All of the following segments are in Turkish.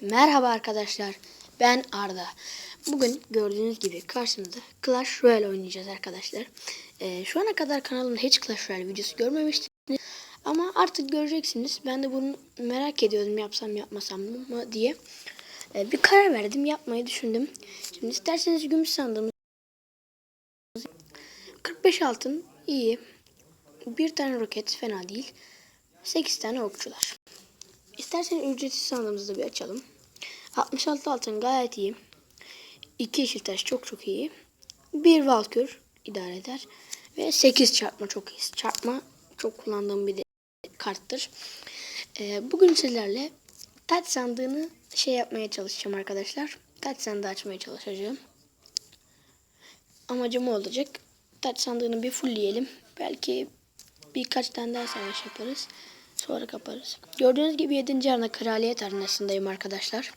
Merhaba arkadaşlar. Ben Arda. Bugün gördüğünüz gibi karşınızda Clash Royale oynayacağız arkadaşlar. Ee, şu ana kadar kanalımda hiç Clash Royale videosu görmemiştiniz. Ama artık göreceksiniz. Ben de bunu merak ediyordum yapsam yapmasam mı diye. Ee, bir karar verdim. Yapmayı düşündüm. Şimdi isterseniz gümüş sandığımız 45 altın iyi. Bir tane roket fena değil. 8 tane okçular. İsterseniz ücretsiz sandığımızı da bir açalım. 66 altın gayet iyi. 2 yeşil taş çok çok iyi. 1 valkür idare eder. Ve 8 çarpma çok iyi. Çarpma çok kullandığım bir de karttır. Ee, bugün sizlerle taç sandığını şey yapmaya çalışacağım arkadaşlar. Taç sandığı açmaya çalışacağım. Amacım olacak. Taç sandığını bir fullleyelim. Belki birkaç tane daha savaş yaparız. Sonra kaparız. Gördüğünüz gibi 7. arena kraliyet arenasındayım arkadaşlar.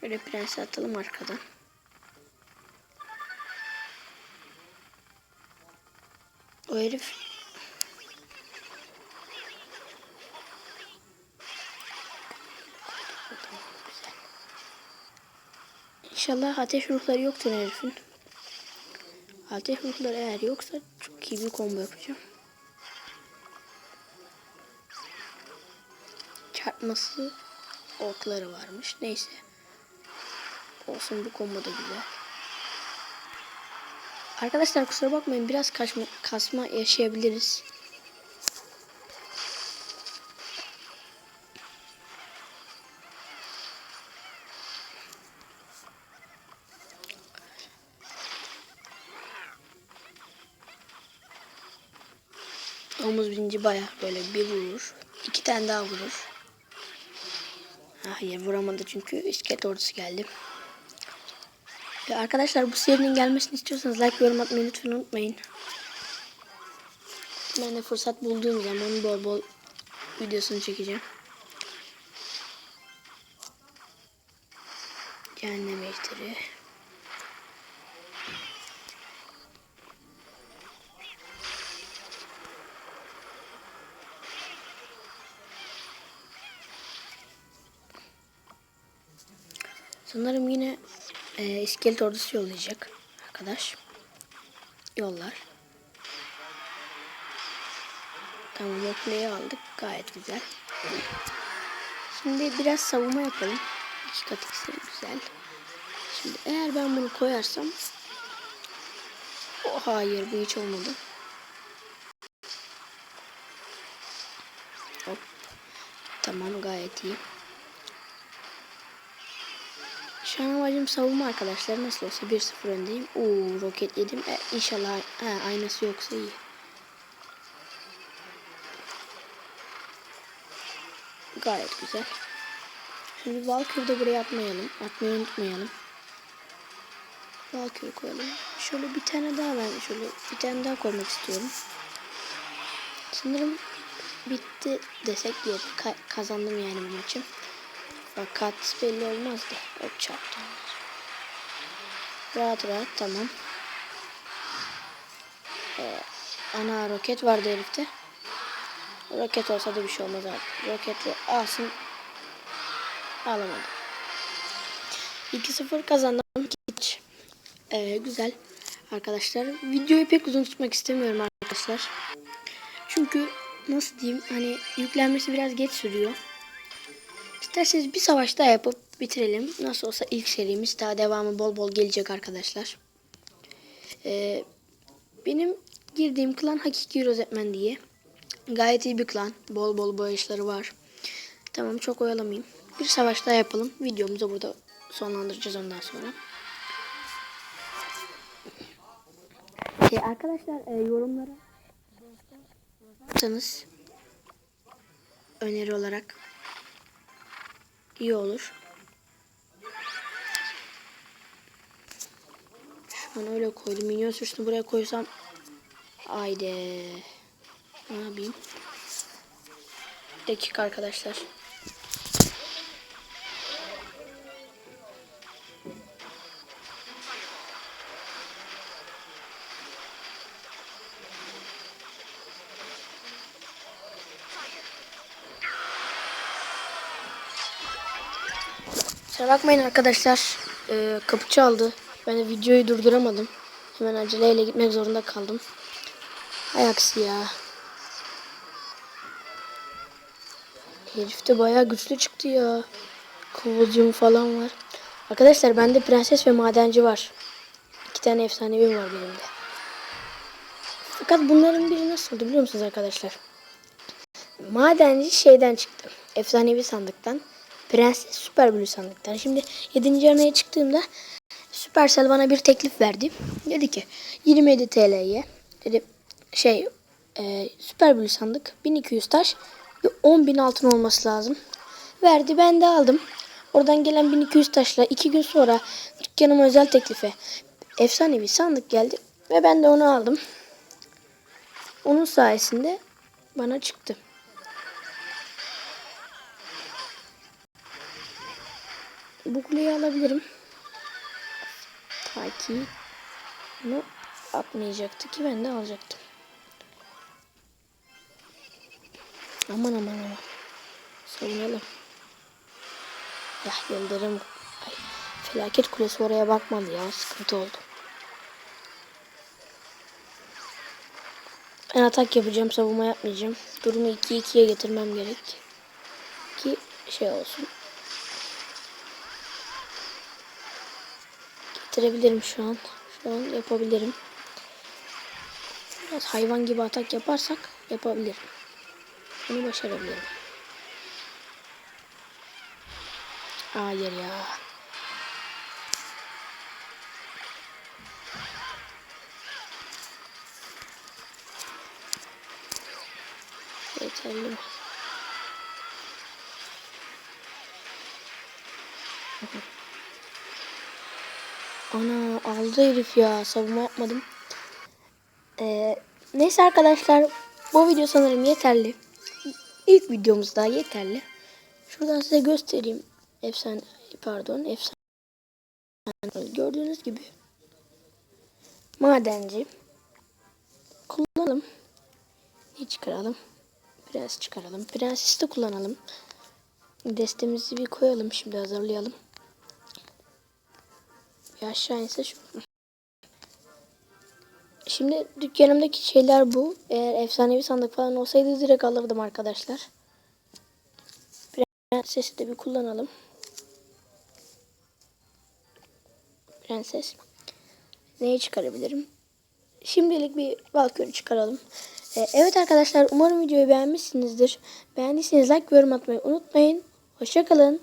Şöyle prensi atalım arkadan. O herif İnşallah ateş ruhları yoktur herifin. Ateş ruhları eğer yoksa çok iyi bir combo yapacağım. Çarpması okları varmış. Neyse. Olsun bu combo da güzel. Arkadaşlar kusura bakmayın biraz kaçma, kasma yaşayabiliriz. Omuz birinci baya böyle bir vurur. iki tane daha vurur. Hayır vuramadı çünkü iskelet ordusu geldi. Ve arkadaşlar bu serinin gelmesini istiyorsanız like yorum atmayı lütfen unutmayın. Ben de fırsat bulduğum zaman bol bol videosunu çekeceğim. Cehennem ejderi. Sanırım yine e, iskelet ordusu yollayacak arkadaş. Yollar. Tamam oklayı aldık. Gayet güzel. Şimdi biraz savunma yapalım. İki kat iksir güzel. Şimdi eğer ben bunu koyarsam Oh hayır bu hiç olmadı. Hop. Tamam gayet iyi. Şu an amacım savunma arkadaşlar. Nasıl olsa 1-0 öndeyim. Oo roket yedim. E, inşallah he, aynası yoksa iyi. Gayet güzel. Şimdi Valkyrie de buraya atmayalım. Atmayı unutmayalım. Valkyrie koyalım. Şöyle bir tane daha ben şöyle bir tane daha koymak istiyorum. Sanırım bitti desek ka kazandım yani bu maçı. Fakat belli olmaz da. Ok çarptı. Rahat rahat tamam. Ee, ana roket vardı herifte. Roket olsa da bir şey olmaz abi. Roketle alsın. Alamadım. 2-0 kazandım. Hiç. Ee, güzel. Arkadaşlar videoyu pek uzun tutmak istemiyorum arkadaşlar. Çünkü nasıl diyeyim hani yüklenmesi biraz geç sürüyor. İsterseniz bir savaş daha yapıp bitirelim. Nasıl olsa ilk serimiz daha devamı bol bol gelecek arkadaşlar. Ee, benim girdiğim klan Hakiki Rozetmen diye. Gayet iyi bir klan. Bol bol bağışları var. Tamam çok oyalamayayım. Bir savaş daha yapalım. Videomuzu burada sonlandıracağız ondan sonra. Ee, arkadaşlar e, yorumlara yazarsanız öneri olarak iyi olur. An öyle koydum. Minyon sürüsünü buraya koysam haydi. Ne yapayım? Bir dakika arkadaşlar. Kusura bakmayın arkadaşlar. Ee, kapı çaldı. Ben de videoyu durduramadım. Hemen aceleyle gitmek zorunda kaldım. Hay aksi ya. Herif de bayağı güçlü çıktı ya. Kıvılcım falan var. Arkadaşlar bende prenses ve madenci var. İki tane efsanevim var benim de. Fakat bunların biri nasıl oldu biliyor musunuz arkadaşlar? Madenci şeyden çıktı. Efsanevi sandıktan. Prenses Süper Blue sandıktan. Şimdi 7. arenaya çıktığımda Supercell bana bir teklif verdi. Dedi ki 27 TL'ye dedi şey e, Süper Blue sandık 1200 taş ve 10.000 altın olması lazım. Verdi ben de aldım. Oradan gelen 1200 taşla 2 gün sonra dükkanıma özel teklife efsanevi sandık geldi ve ben de onu aldım. Onun sayesinde bana çıktı. Bu kuleyi alabilirim. Ta ki bunu atmayacaktı ki ben de alacaktım. Aman aman aman. Savunalım. Ya yıldırım. Ay, felaket kulesi oraya bakmadı ya. Sıkıntı oldu. Ben atak yapacağım. Savunma yapmayacağım. Durumu 2-2'ye getirmem gerek. Ki şey olsun. Getirebilirim şu an. Şu an yapabilirim. Biraz hayvan gibi atak yaparsak yapabilirim. Bunu başarabilirim. Hayır ya. Yeterli mi? Ana aldı herif ya. Savunma yapmadım. Ee, neyse arkadaşlar. Bu video sanırım yeterli. İlk videomuz daha yeterli. Şuradan size göstereyim. Efsane pardon efsane. Gördüğünüz gibi. Madenci. Kullanalım. Ne çıkaralım? Prens çıkaralım. Prenses de kullanalım. Destemizi bir koyalım. Şimdi hazırlayalım. Bir aşağı inse şu. Şimdi dükkanımdaki şeyler bu. Eğer efsanevi sandık falan olsaydı direkt alırdım arkadaşlar. Prensesi de bir kullanalım. Prenses. Neyi çıkarabilirim? Şimdilik bir Valkyrie çıkaralım. Ee, evet arkadaşlar umarım videoyu beğenmişsinizdir. Beğendiyseniz like ve yorum atmayı unutmayın. Hoşçakalın.